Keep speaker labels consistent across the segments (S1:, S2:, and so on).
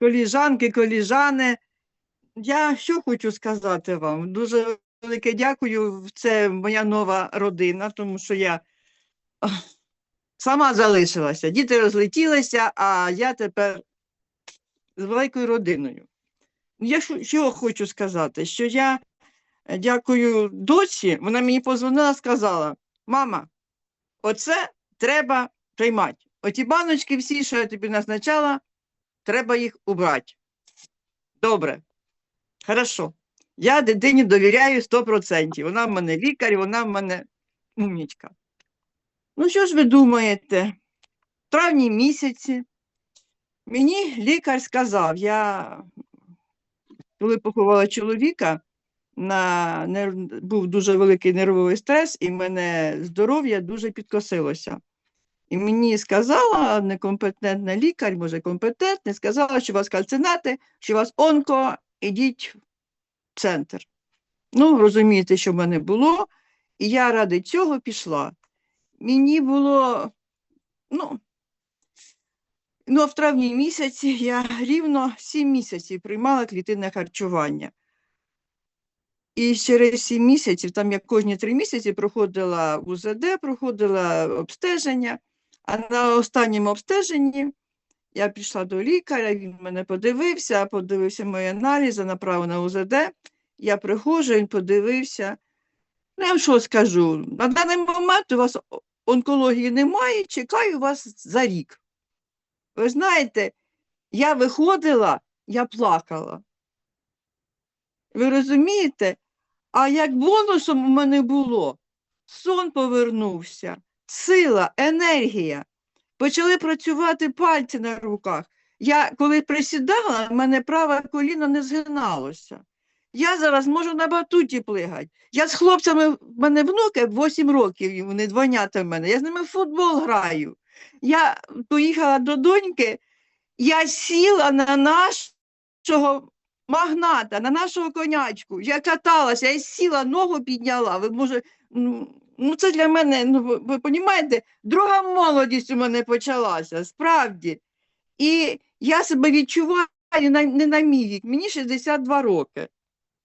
S1: коліжанки, коліжани. Я що хочу сказати вам? Дуже велике дякую. Це моя нова родина, тому що я сама залишилася. Діти розлетілися, а я тепер з великою родиною. Я що, хочу сказати, що я е, дякую дочці, вона мені позвонила, сказала: мама, оце треба приймати. Оті баночки всі, що я тобі назначала, треба їх убрати. Добре. Хорошо. Я дитині довіряю 100%. Вона в мене лікар, вона в мене умнічка. Ну, що ж ви думаєте? В травні місяці мені лікар сказав, я коли поховала чоловіка, на був дуже великий нервовий стрес, і в мене здоров'я дуже підкосилося. І мені сказала некомпетентна лікар, може компетентний, сказала, що у вас кальцинати, що у вас онко, ідіть в центр. Ну, розумієте, що в мене було, і я ради цього пішла. Мені було, ну, ну, в травні місяці я рівно 7 місяців приймала клітинне харчування. І через 7 місяців, там я кожні 3 місяці проходила УЗД, проходила обстеження, а на останньому обстеженні я пішла до лікаря, він мене подивився, подивився мої аналізи, направив на УЗД. Я приходжу, він подивився. Ну, я вам що скажу? На даний момент у вас онкології немає, чекаю вас за рік. Ви знаєте, я виходила, я плакала. Ви розумієте? А як бонусом у мене було, сон повернувся, сила, енергія. Почали працювати пальці на руках. Я коли присідала, в мене праве коліно не згиналося. Я зараз можу на батуті плигати. Я з хлопцями, в мене внуки 8 років, вони двойнята в мене. Я з ними в футбол граю. Я поїхала до доньки, я сіла на нашого магната, на нашого конячку. Я каталася, я сіла, ногу підняла. Ви може, ну це для мене, ну ви, розумієте, друга молодість у мене почалася, справді. І я себе відчуваю на, не на мій вік, мені 62 роки.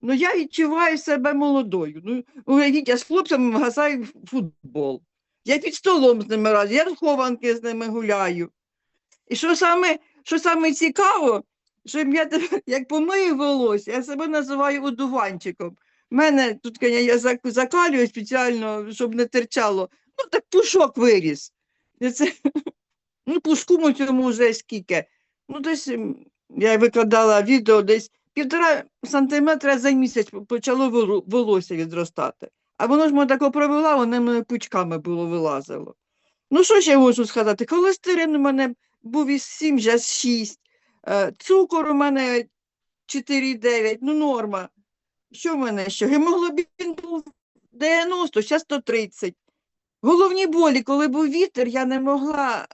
S1: Ну, я відчуваю себе молодою. Ну, уявіть, я з хлопцями гасаю футбол. Я під столом з ними разом, я в хованки з ними гуляю. І що саме, що саме цікаво, що я як помию волосся, я себе називаю одуванчиком. У мене тут коня, я закалюю спеціально, щоб не терчало. Ну, так пушок виріс. Це, ну, пушку цьому вже скільки. Ну, десь я викладала відео, десь півтора сантиметра за місяць почало волосся відростати. А воно ж мене тако провела, воно мене пучками було вилазило. Ну, що ще можу сказати? Холестерин у мене був із 7, вже з 6. Е, Цукор у мене 4,9, ну норма. Що в мене ще? Гемоглобін був 90, зараз 130. Головні болі, коли був вітер, я не могла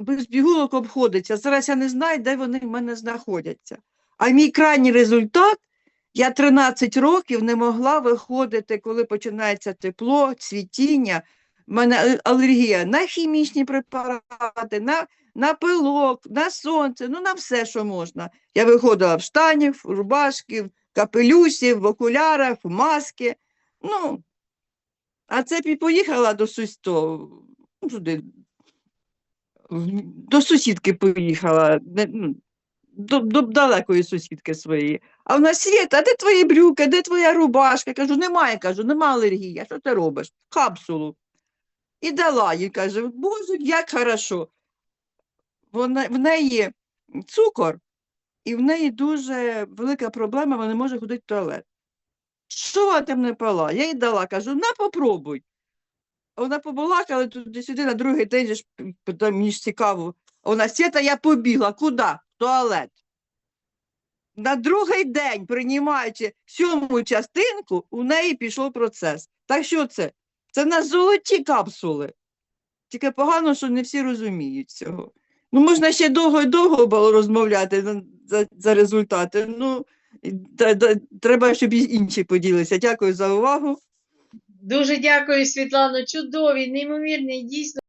S1: без бігулок обходитися. Зараз я не знаю, де вони в мене знаходяться. А мій крайній результат, я 13 років не могла виходити, коли починається тепло, цвітіння. У мене алергія на хімічні препарати, на, на пилок, на сонце, ну на все, що можна. Я виходила в штані, в рубашки, в капелюсі, в окулярах, в маски. Ну, а це поїхала до сусто, ну, до сусідки поїхала, ну, до, до далекої сусідки своєї. А вона Свєта, а де твої брюки, де твоя рубашка? Кажу, немає, кажу, нема алергії. А що ти робиш? Капсулу. І дала їй, каже, Боже, як хорошо. Вона, в неї цукор, і в неї дуже велика проблема, вона не може ходити в туалет. Що вона там не пила? Я їй дала, кажу, на попробуй. Вона побалакала туди-сюди на другий день, ж потім мені ж цікаво. Вона Свята, я побігла. Куди? В туалет. На другий день, приймаючи сьому частинку, у неї пішов процес. Так що це? Це в нас золоті капсули. Тільки погано, що не всі розуміють цього. Ну, можна ще довго і довго розмовляти за, за, результати. Ну, треба, щоб і інші поділися. Дякую за увагу.
S2: Дуже дякую, Світлано. Чудові, неймовірні, дійсно.